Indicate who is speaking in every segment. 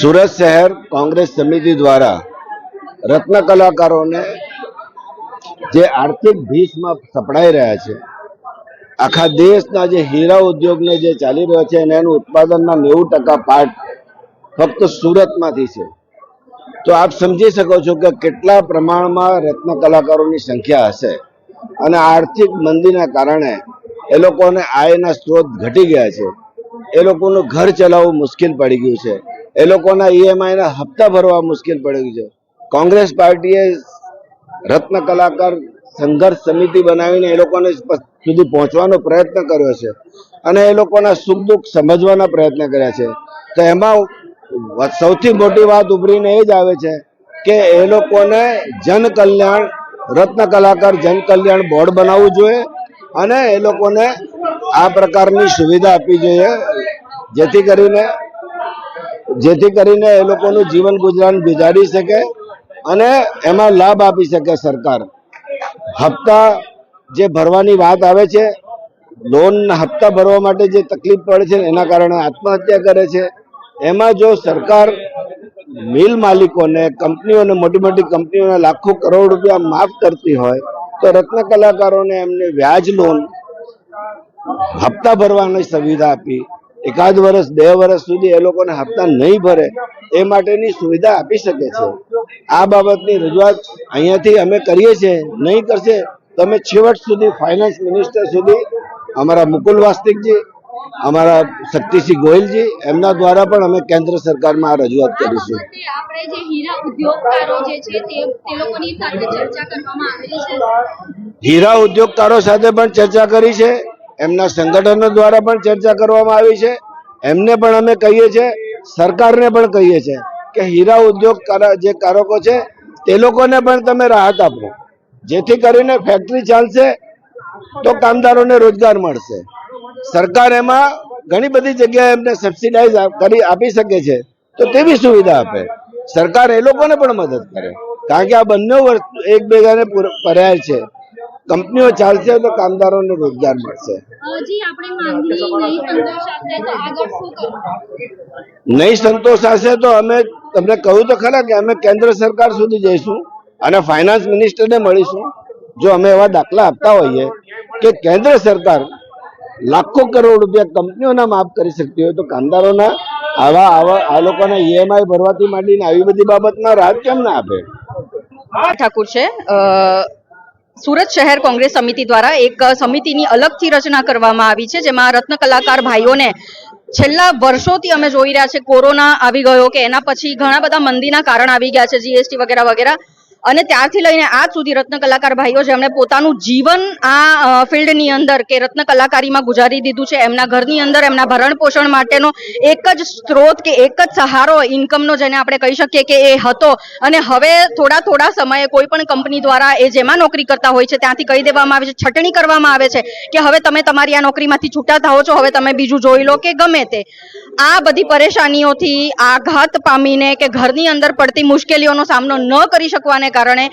Speaker 1: સુરત શહેર કોંગ્રેસ સમિતિ દ્વારા રત્ન કલાકારોને જે આર્થિક ભીસમાં સપડાઈ રહ્યા છે, આખા દેશના જે હીરા ઉદ્યોગને જે ચાલી રહ્યો છે અને એનું ઉત્પાદનના નેવું ટકા પાર્ટ ફક્ત સુરતમાંથી છે. તો આપ સમજી શકો છો કે કેટલા પ્રમાણમાં રત્ન કલાકારોની સંખ્યા હશે અને આર્થિક મંદીના કારણે એ લોકોને આયના સ્ત્રોત ઘટી ગયા છે. એ લોકોનું ઘર ચલાવવું મુશ્કેલ પડી ગયું છે. એ લોકોના ઈએમઆઈ ના હપ્તા ભરવા મુશ્કેલ પડી છે. કોંગ્રેસ પાર્ટીએ રત્ન કલાકાર સંઘર્ષ સમિતિ બનાવીને એ લોકોને સુધી પહોંચવાનો પ્રયત્ન કર્યો છે. અને એ લોકોના સુખ દુઃખ સમજવાના પ્રયત્ન કર્યા છે. તો એમાં સૌથી મોટી વાત ઉભરીને એ જ આવે છે કે એ લોકોને જન કલ્યાણ રત્ન કલાકાર જન કલ્યાણ બોર્ડ બનાવવું જોઈએ અને એ લોકોને આ પ્રકારની સુવિધા આપવી જોઈએ. જેથી કરીને જેથી કરીને એ લોકોનું જીવન ગુજરાન ગુજારી શકે અને એમાં લાભ આપી શકે સરકાર. હપ્તા જે ભરવાની વાત આવે છે લોનના હપ્તા ભરવા માટે જે તકલીફ પડે છે, એના કારણે આત્મહત્યા કરે છે. એમાં જો સરકાર મિલ માલિકોને, કંપનીઓને, મોટી મોટી કંપનીઓને લાખો કરોડ રૂપિયા માફ કરતી હોય, તો રત્ન કલાકારોને એમને વ્યાજ લોન હપ્તા ભરવાની સુવિધા આપી એકાદ વર્ષ બે વર્ષ સુધી એ લોકોને હપ્તા નહીં ભરે એ માટેની સુવિધા આપી શકે છે. આ બાબતની રજૂઆત અહીંયાથી અમે કરીએ છીએ. નહીં કરશે તો અમે છેવટ સુધી ફાઇનાન્સ મિનિસ્ટર સુધી અમારા મુકુલ વાસ્તિકજી અમારા શક્તિસિંહ ગોયલજી એમના દ્વારા પણ અમે કેન્દ્ર સરકારમાં આ રજૂઆત કરીશું.
Speaker 2: આપણે જે હીરા ઉદ્યોગકારો જે છે તે તે લોકોની સાથે ચર્ચા કરવામાં આવેલી છે.
Speaker 1: હીરા ઉદ્યોગકારો સાથે પણ ચર્ચા કરી છે. એમના સંગઠનો દ્વારા પણ ચર્ચા કરવામાં આવી છે. એમને પણ અમે કહીએ છીએ, સરકારને પણ કહીએ છીએ કે હીરા ઉદ્યોગ જે કારકો છે, તે લોકોને પણ તમે રાહત આપો. જેથી કરીને ફેક્ટરી ચાલશે તો કામદારોને રોજગાર મળશે. સરકાર એમાં ઘણી બધી જગ્યાએ એમને સબસિડાઇઝ કરી આપી શકે છે, તો તેવી સુવિધા આપે. સરકાર એ લોકોને પણ મદદ કરે. કારણ કે આ બંને વર્ષ એકબીજાને પૂર- પર્યાય છે. કંપનીઓ ચાલશે તો કામદારોને રોજગાર મળશે.
Speaker 2: હજી આપણે માંગણી નહીં સંતોષાશે તો આગળ શું કરવું?
Speaker 1: નહીં સંતોષ હશે તો અમે તમને કહ્યું તો ખરા કે અમે કેન્દ્ર સરકાર સુધી જઈશું અને ફાઇનાન્સ મિનિસ્ટરને મળીશું. જો અમે એવા દાખલા આપતા હોઈએ કે કેન્દ્ર સરકાર લાખો કરોડ રૂપિયા કંપનીઓના માફ કરી શકતી હોય તો કામદારોના આવા આવા આ લોકોના ઈએમઆઈ ભરવાથી માંડીને આવી બધી બાબતમાં રાહત કેમ ના આપે?
Speaker 3: ઠાકુર છે. સુરત શહેર કોંગ્રેસ સમિતિ દ્વારા એક સમિતિની અલગથી રચના કરવામાં આવી છે, જેમાં રત્ન કલાકાર ભાઈઓને છેલ્લા વર્ષોથી અમે જોઈ રહ્યા છે, કોરોના આવી ગયો કે એના પછી ઘણા બધા મંદીના કારણ આવી ગયા છે જીએસટી વગેરે વગેરે. અને ત્યારથી લઈને આજ સુધી રત્ન કલાકાર ભાઈઓ, જેમણે પોતાનું જીવન આ ફિલ્ડની અંદર કે રત્ન કલાકારીમાં ગુજારી દીધું છે, એમના ઘરની અંદર એમના ભરણ પોષણ માટેનો એક જ સ્ત્રોત કે એક જ સહારો ઇન્કમનો જેને આપણે કહી શકીએ કે એ હતો. અને હવે થોડા થોડા સમયે કોઈ પણ કંપની દ્વારા એ જેમાં નોકરી કરતા હોય છે, ત્યાંથી કહી દેવામાં આવે છે, છટણી કરવામાં આવે છે કે હવે તમે તમારી આ નોકરીમાંથી છૂટા થાઓ છો, હવે તમે બીજું જોઈ લો કે ગમે તે. આ બધી પરેશાનીઓથી આઘાત પામીને કે ઘરની અંદર પડતી મુશ્કેલીઓનો સામનો ન કરી શકવાને કારણે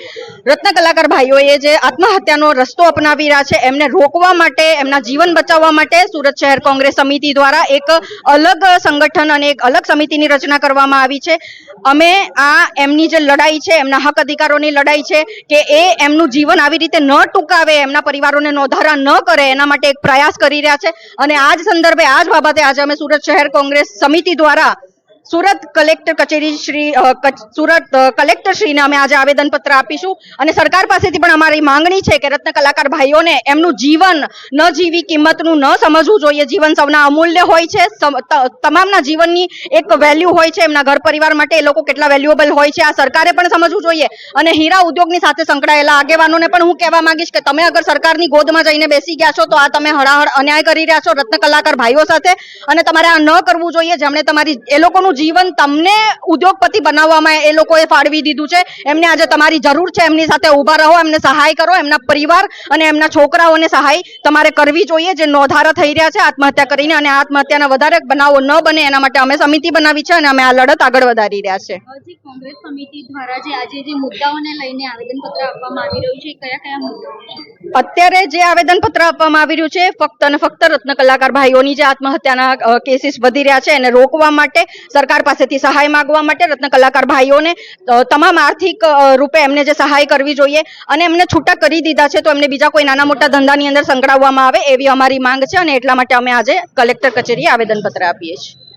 Speaker 3: રત્ન કલાકાર ભાઈઓએ જે આત્મહત્યાનો રસ્તો અપનાવી રહ્યા છે, એમને રોકવા માટે, એમના જીવન બચાવવા માટે સુરત શહેર કોંગ્રેસ સમિતિ દ્વારા એક અલગ સંગઠન અને એક અલગ સમિતિની રચના કરવામાં આવી છે. અમે આ એમની જે લડાઈ છે, એમના હક અધિકારોની લડાઈ છે કે એ એમનું જીવન આવી રીતે ન ટૂંકાવે, એમના પરિવારોને નોંધારા ન કરે, એના માટે એક પ્રયાસ કરી રહ્યા છે. અને આ જ સંદર્ભે, આ જ બાબતે આજે અમે સુરત શહેર કોંગ્રેસ સમિતિ દ્વારા સુરત કલેક્ટર કચેરી શ્રી સુરત કલેક્ટરશ્રીને કલેક્ટર શ્રીને અમે આજે આવેદન પત્ર આપીશું. અને સરકાર પાસેથી પણ અમારી માંગણી છે કે રત્ન કલાકાર ભાઈઓને એમનું જીવન ન જીવી, કિંમતનું ન સમજવું જોઈએ. જીવન સૌના અમૂલ્ય હોય છે. તમામના જીવનની એક વેલ્યુ હોય છે એમના ઘર પરિવાર માટે. એ લોકો કેટલા વેલ્યુએબલ હોય છે, આ સરકારે પણ સમજવું જોઈએ. અને હીરા ઉદ્યોગની સાથે સંકળાયેલા આગેવાનોને પણ હું કહેવા માંગીશ કે તમે અગર સરકારની ગોદમાં જઈને બેસી ગયા છો, તો આ તમે હળાહળ અન્યાય કરી રહ્યા છો રત્ન કલાકાર ભાઈઓ સાથે. અને તમારે આ ન કરવું જોઈએ. જેમણે તમારી, એ લોકોનું જીવન તમને ઉદ્યોગપતિ બનાવવામાં એ લોકોએ ફાળવી દીધું છે. એમને આજે તમારી જરૂર છે. એમની સાથે ઊભા રહો એમને સહાય કરો એમના પરિવાર અને એમના છોકરાઓને સહાય તમારે કરવી જોઈએ. જે નોંધારા થઈ રહ્યા છે આત્મહત્યા કરીને અને આત્મહત્યાના વધારે બનાવો ન બને એના માટે અમે સમિતિ બનાવી છે અને અમે આ લડત આગળ વધારી રહ્યા છે.
Speaker 2: કોંગ્રેસ સમિતિ દ્વારા જે આજે જે મુદ્દાઓને લઈને આવેદનપત્ર આપવામાં આવી રહ્યું છે કયા કયા મુદ્દાઓ
Speaker 3: અત્યારે જે આવેદનપત્ર આપવામાં આવી રહ્યું છે ફક્ત અને ફક્ત રત્ન કલાકાર ભાઈઓની જે આત્મહત્યાના કેસીસ વધી રહ્યા છે એને રોકવા માટે સરકાર પાસેથી સહાય માંગવા માટે રત્ન કલાકાર ભાઈઓને તમામ આર્થિક રૂપે એમને જે સહાય કરવી જોઈએ અને એમને છૂટા કરી દીધા છે, તો એમને બીજા કોઈ નાના મોટા ધંધાની અંદર સંકળાવવામાં આવે એવી અમારી માંગ છે અને એટલા માટે અમે આજે કલેક્ટર કચેરીએ આવેદનપત્ર આપીએ છીએ.